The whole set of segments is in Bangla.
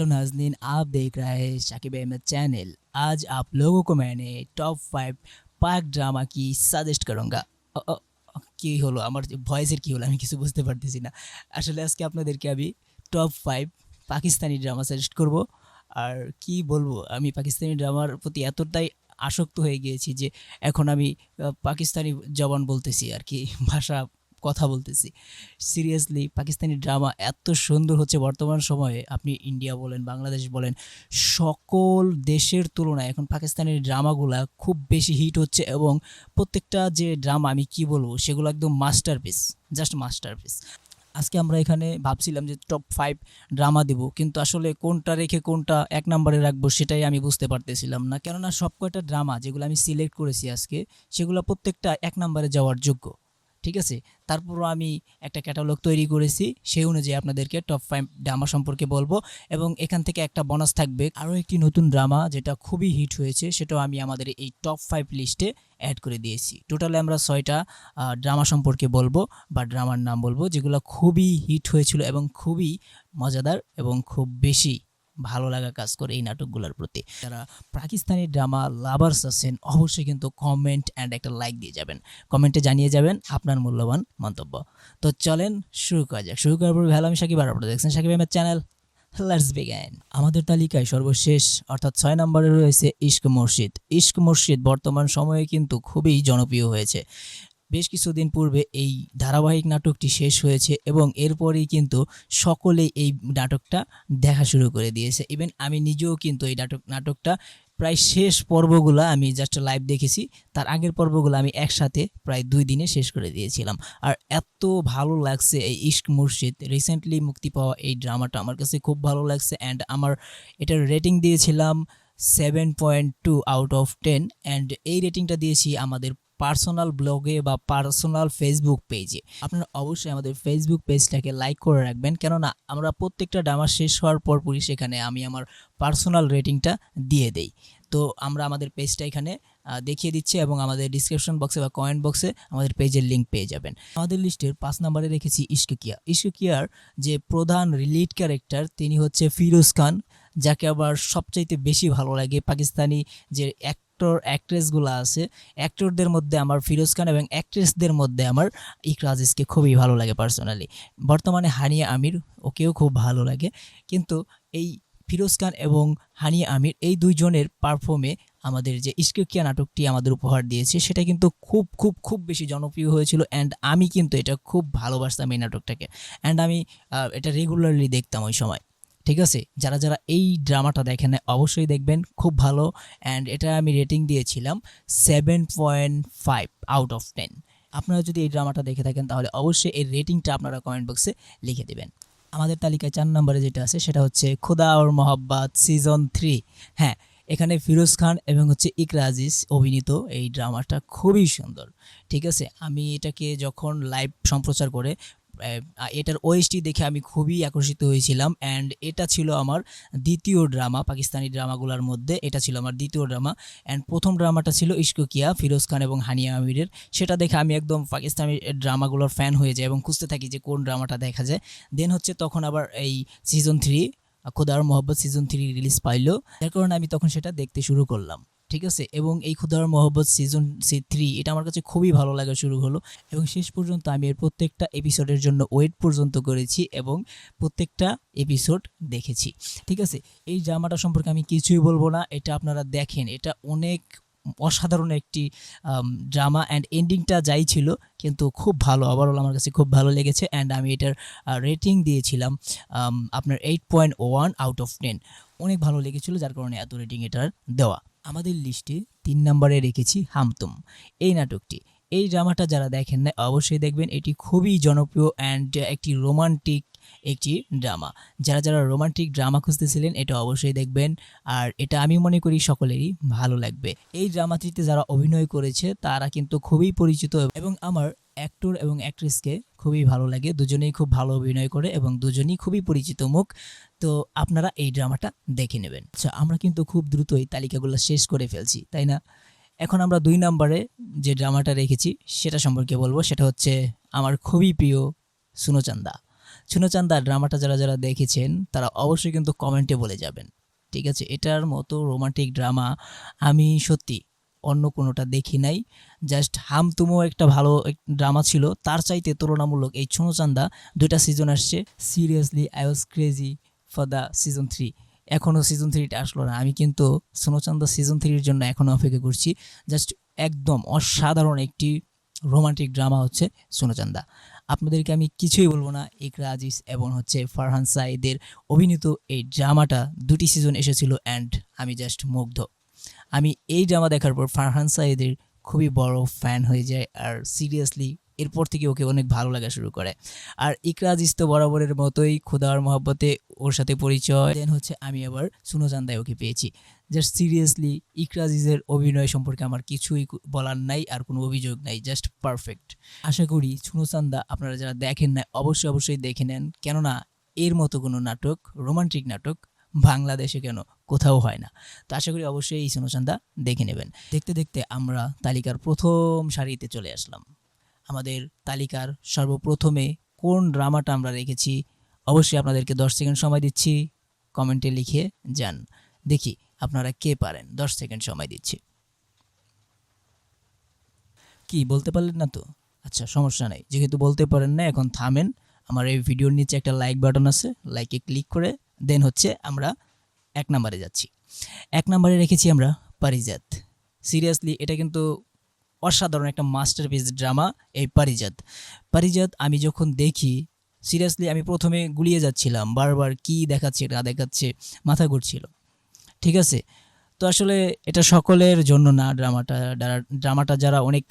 हेलो नाजनीन आप देख रहे हैं शाकिब अहमद चैनल आज आप लोगों को मैंने टॉप फाइव পাক ড্রামা কি সাজেস্ট করুঙ্গা অ- অ- কি হলো আমার ভয়েসের কি হলো আমি কিছু বুঝতে পারতেছি না আসলে আজকে আপনাদেরকে আমি top five Pakistani drama suggest করব আর কি বলবো আমি পাকিস্তানি ড্রামার প্রতি এতটাই আসক্ত হয়ে গিয়েছি যে এখন আমি আহ, পাকিস্তানি জবান বলতেছি আর কি ভাষা কথা বলতেছি। সিরিয়াসলি পাকিস্তানি ড্রামা এত সুন্দর হচ্ছে বর্তমান সময়ে। আপনি ইন্ডিয়া বলেন বাংলাদেশ বলেন, সকল দেশের তুলনায় এখন পাকিস্তানের ড্রামাগুলা খুব বেশি হিট হচ্ছে এবং প্রত্যেকটা যে ড্রামা আমি কি বলব, সেগুলো একদম মাস্টারপিস জাস্ট মাস্টারপিস আজকে আমরা এখানে ভাবছিলাম যে টপ ফাইভ ড্রামা দেবো, কিন্তু আসলে কোনটা রেখে কোনটা এক নম্বরে রাখব সেটাই আমি বুঝতে পারতেছিলাম না। কেননা সব কয়টা ড্রামা যেগুলো আমি সিলেক্ট করেছি আজকে, সেগুলো প্রত্যেকটা এক নম্বরে যাওয়ার যোগ্য। ঠিক আছে? তারপরও আমি একটা ক্যাটালগ তৈরি করেছি, সেই অনুযায়ী আপনাদেরকে টপ ফাইভ ড্রামা সম্পর্কে বলব এবং এখান থেকে একটা বোনাস থাকবে। আরও একটি নতুন ড্রামা যেটা খুবই হিট হয়েছে, সেটাও আমি আমাদের এই টপ ফাইভ লিস্টে অ্যাড করে দিয়েছি। টোটালে আমরা ছয়টা ড্রামা সম্পর্কে বলব বা ড্রামার নাম বলব, যেগুলো খুবই হিট হয়েছিল এবং খুবই মজাদার এবং খুব বেশি। ভালো লাগা কাজ করে এই নাটকগুলোর প্রতি। যারা পাকিস্তানি ড্রামা লাভার্স আছেন, অবশ্যই কিন্তু কমেন্ট অ্যান্ড একটা লাইক দিয়ে যাবেন। কমেন্টে জানিয়ে যাবেন আপনার মূল্যবান মন্তব্য। তো চলেন শুরু করা যাক। শুরু করার পর ভালো, আমি সাকিব আর দেখছেন Sakib Ahmed channel let's begin আমাদের তালিকায় সর্বশেষ, অর্থাৎ ছয় নম্বরে রয়েছে ইস্ক মসজিদ ইস্ক মসজিদ বর্তমান সময়ে কিন্তু খুবই জনপ্রিয় হয়েছে। বেশ কিছুদিন পূর্বে এই ধারাবাহিক নাটকটি শেষ হয়েছে এবং এরপরেই কিন্তু সকলেই এই নাটকটা দেখা শুরু করে দিয়েছে। ইভেন আমি নিজেও কিন্তু এই নাটক, নাটকটা প্রায় শেষ পর্বগুলো আমি জাস্ট লাইভ দেখেছি। তার আগের পর্বগুলো আমি একসাথে প্রায় দুই দিনে শেষ করে দিয়েছিলাম। আর এত ভালো লাগছে এই ইস্ক মুর্শিদ রিসেন্টলি মুক্তি পাওয়া এই ড্রামাটা আমার কাছে খুব ভালো লাগছে অ্যান্ড আমার এটার রেটিং দিয়েছিলাম seven point two out of ten and এই রেটিংটা দিয়েছি আমাদের পার্সোনাল ব্লগে বা পার্সোনাল ফেসবুক পেজে আপনারা অবশ্যই আমাদের ফেসবুক পেজটাকে লাইক করে রাখবেন। কেননা আমরা প্রত্যেকটা ড্রামা শেষ হওয়ার পরপরই সেখানে আমি আমার পার্সোনাল রেটিংটা দিয়ে দেই। তো আমরা আমাদের পেজটা এখানে দেখিয়ে দিচ্ছি এবং আমাদের ডিসক্রিপশন বক্সে বা কমেন্ট বক্সে আমাদের পেজের লিঙ্ক পেয়ে যাবেন। আমাদের লিস্টের পাঁচ নম্বরে রেখেছি ইস্কুকিয়া ইস্কুকিয়ার যে প্রধান লিড ক্যারেক্টার তিনি হচ্ছে ফিরোজ খান, যাকে আবার সবচাইতে বেশি ভালো লাগে। পাকিস্তানি যে অ্যাক্টর অ্যাক্ট্রেসগুলো আছে। অ্যাক্টরদের মধ্যে আমার ফিরোজ খান এবং অ্যাক্ট্রেসদের মধ্যে আমার ইকরা আজিজকে খুবই ভালো লাগে পার্সোনালি বর্তমানে হানিয়া আমির, ওকেও খুব ভালো লাগে। কিন্তু এই ফিরোজ খান এবং হানিয়া আমির এই দুইজনের পারফর্মে আমাদের যে ইস্কিয়া নাটকটি আমাদের উপহার দিয়েছে, সেটা কিন্তু খুব খুব খুব বেশি জনপ্রিয় হয়েছিল অ্যান্ড আমি কিন্তু এটা খুব ভালোবাসতাম এই নাটকটাকে। অ্যান্ড আমি এটা রেগুলারলি দেখতাম ওই সময়। ঠিক আছে? যারা যারা এই ড্রামাটা দেখেন অবশ্যই দেখবেন, খুব ভালো। অ্যান্ড এটা আমি রেটিং দিয়েছিলাম seven point five out of ten আপনারা যদি এই ড্রামাটা দেখে থাকেন, তাহলে অবশ্যই এই রেটিংটা আপনারা কমেন্ট বক্সে লিখে দেবেন। আমাদের তালিকায় চার নম্বরে যেটা আছে, সেটা হচ্ছে খুদা ওর মোহাব্বাত সিজন থ্রি হ্যাঁ এখানে ফিরোজ খান এবং হচ্ছে ইকরাজিস অভিনীত এই ড্রামাটা খুবই সুন্দর। ঠিক আছে? আমি এটাকে যখন লাইভ সম্প্রচার করে এটার ওএসটি দেখে আমি খুবই আকর্ষিত হয়েছিলাম অ্যান্ড এটা ছিল আমার দ্বিতীয় ড্রামা পাকিস্তানি ড্রামাগুলোর মধ্যে এটা ছিল আমার দ্বিতীয় ড্রামা অ্যান্ড প্রথম ড্রামাটা ছিল ইস্কুকিয়া ফিরোজ খান এবং হানিয়া আমিরের। সেটা দেখে আমি একদম পাকিস্তানি ড্রামাগুলোর ফ্যান হয়ে যাই এবং খুঁজতে থাকি যে কোন ড্রামাটা দেখা যায়। দেন হচ্ছে তখন আবার এই সিজন থ্রি খুদার মোহব্বত সিজন থ্রি রিলিজ পাইলো। যার কারণে আমি তখন সেটা দেখতে শুরু করলাম। ঠিক আছে? এবং এই খুদার মোহব্বত সিজন সি থ্রি এটা আমার কাছে খুবই ভালো লাগা শুরু হলো। এবং শেষ পর্যন্ত আমি এর প্রত্যেকটা এপিসোডের জন্য ওয়েট পর্যন্ত করেছি এবং প্রত্যেকটা এপিসোড দেখেছি। ঠিক আছে? এই ড্রামাটা সম্পর্কে আমি কিছুই বলব না, এটা আপনারা দেখেন। এটা অনেক অসাধারণ একটি ড্রামা অ্যান্ড এন্ডিংটা যাই ছিল, কিন্তু খুব ভালো ওভারঅল আমার কাছে খুব ভালো লেগেছে অ্যান্ড আমি এটার রেটিং দিয়েছিলাম আপনার eight point one out of ten অনেক ভালো লেগেছিলো, যার কারণে এত রেটিং এটার দেওয়া। আমাদের লিস্টে তিন নম্বরে রেখেছি হামতুম। এই নাটকটি। এই ড্রামাটা যারা দেখেন না অবশ্যই দেখবেন, এটি খুবই জনপ্রিয় অ্যান্ড একটি রোমান্টিক একটি ড্রামা। যারা যারা রোমান্টিক ড্রামা খুঁজতেছিলেন, এটা অবশ্যই দেখবেন, আর এটা আমি মনে করি সকলেরই ভালো লাগবে। এই ড্রামাটিতে যারা অভিনয় করেছে, তারা কিন্তু খুবই পরিচিত এবং আমার অ্যাক্টর এবং অ্যাক্ট্রেসকে খুবই ভালো লাগে। দুজনেই খুব ভালো অভিনয় করে এবং দুজনেই খুবই পরিচিত মুখ। তো আপনারা এই ড্রামাটা দেখে নেবেন। আচ্ছা আমরা কিন্তু খুব দ্রুতই তালিকাগুলো শেষ করে ফেলছি, তাই না? এখন আমরা দুই নম্বরে যে ড্রামাটা রেখেছি, সেটা সম্পর্কে বলব। সেটা হচ্ছে আমার খুবই প্রিয় সুনোচান্দা সুনচান্দা ড্রামাটা যারা যারা দেখেছেন, তারা অবশ্যই কিন্তু কমেন্টে বলে যাবেন। ঠিক আছে? এটার মতো রোমান্টিক ড্রামা আমি সত্যি অন্য কোনোটা দেখি নাই। জাস্ট হাম তুমো একটা ভালো ড্রামা ছিল। তার চাইতে তুলনামূলক এই ছুনোচান্দা দুইটা সিজন আসছে। Seriously I was crazy for the season three এখনও সিজন থ্রিটা আসলো না। আমি কিন্তু সোনোচান্দা সিজন থ্রির জন্য এখনও অপেক্ষা করছি। জাস্ট একদম অসাধারণ একটি রোমান্টিক ড্রামা হচ্ছে সোনোচান্দা আপনাদেরকে আমি কিছুই বলব না। ইকরা আজিজ এবং হচ্ছে ফারহান সাইদের অভিনীত এই ড্রামাটা দুটি সিজন এসেছিল অ্যান্ড আমি জাস্ট মুগ্ধ। আমি এই ড্রামা দেখার পর ফারহান সাইদের খুবই বড় ফ্যান হয়ে যায় আর সিরিয়াসলি এরপর থেকে ওকে অনেক ভালো লাগা শুরু করে। আর ইকরা আজিজ তো বরাবরের মতোই খুদার মহব্বতে ওর সাথে পরিচয়। দেন হচ্ছে আমি আবার সুনোজান্দায় ওকে পেয়েছি। জাস্ট সিরিয়াসলি ইকরা আজিজের অভিনয় সম্পর্কে আমার কিছুই বলার নাই আর কোনো অভিযোগ নাই জাস্ট পারফেক্ট আশা করি সুনোচান্দা আপনারা যারা দেখেন না অবশ্যই অবশ্যই দেখে নেন। কেননা এর মতো কোনো নাটক রোমান্টিক নাটক, বাংলাদেশে কেন কোথাও হয় না। তো আশা করি অবশ্যই এই সুনোচান্দা দেখে নেবেন। দেখতে দেখতে আমরা তালিকার প্রথম সারিতে চলে আসলাম। আমাদের তালিকার সর্বপ্রথমে কোন ড্রামাটা আমরা রেখেছি, অবশ্যই আপনাদেরকে দশ সেকেন্ড সময় দিচ্ছি, কমেন্টে লিখে যান। দেখি আপনারা কে পারেন, দশ সেকেন্ড সময় দিচ্ছি। কি, বলতে পারলেন না তো? আচ্ছা সমস্যা নেই। যেহেতু বলতে পারেন না, এখন থামেন। আমার এই ভিডিওর নিচে একটা লাইক বাটন আছে লাইকে ক্লিক করে দেন হচ্ছে আমরা এক নম্বরে যাচ্ছি। এক নম্বরে রেখেছি আমরা পারিজাত। সিরিয়াসলি এটা কিন্তু অসাধারণ একটা মাস্টারপিস ড্রামা এই পারিজাত। পারিজাত, আমি যখন দেখি সিরিয়াসলি আমি প্রথমে গুলিয়ে যাচ্ছিলাম, বারবার কি দেখাচ্ছে, না দেখাচ্ছে, মাথা ঘুরছিল। ঠিক আছে? তো আসলে এটা সকলের জন্য না ড্রামাটা ড্রা- ড্রামাটা যারা অনেক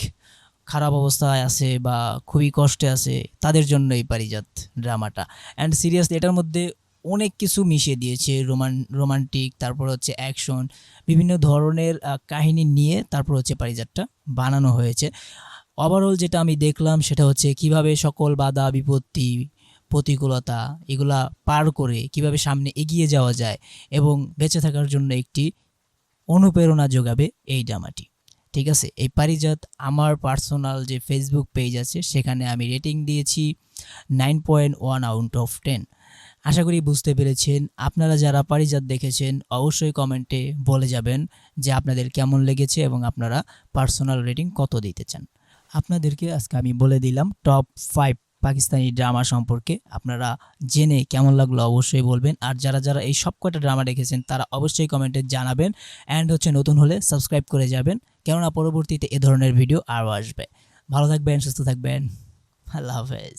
খারাপ অবস্থায় আছে বা খুবই কষ্টে আছে, তাদের জন্য এই পারিজাত ড্রামাটা অ্যান্ড সিরিয়াসলি এটার মধ্যে অনেক কিছু মিশিয়ে দিয়েছে, রোমান, রোমান্টিক, তারপর হচ্ছে অ্যাকশন, বিভিন্ন ধরনের কাহিনী নিয়ে তারপর হচ্ছে পারিজাতটা বানানো হয়েছে। ওভারঅল যেটা আমি দেখলাম সেটা হচ্ছে কীভাবে সকল বাধা, বিপত্তি, প্রতিকূলতা এগুলা পার করে কীভাবে সামনে এগিয়ে যাওয়া যায় এবং বেঁচে থাকার জন্য একটি অনুপ্রেরণা যোগাবে এই ড্রামাটি। ঠিক আছে? এই পারিজাত আমার পার্সোনাল যে ফেসবুক পেজ আছে সেখানে আমি রেটিং দিয়েছি nine point one out of ten আশা করি বুঝতে পেরেছেন। আপনারা যারা পারিজাত দেখেছেন, অবশ্যই কমেন্টে বলে যাবেন যে আপনাদের কেমন লেগেছে এবং আপনারা পার্সোনাল রেটিং কত দিতে চান। আপনাদেরকে আজকে আমি বলে দিলাম, টপ ফাইভ পাকিস্তানি ড্রামা সম্পর্কে। আপনারা জেনে কেমন লাগল অবশ্যই বলবেন। আর যারা যারা এই সব কটা ড্রামা দেখেছেন, তারা অবশ্যই কমেন্টে জানাবেন। অ্যান্ড হচ্ছে নতুন হলে সাবস্ক্রাইব করে যাবেন। কেননা পরবর্তীতে এ ধরনের ভিডিও আরও আসবে। ভালো থাকবেন, সুস্থ থাকবেন। আল্লাহ হাফেজ।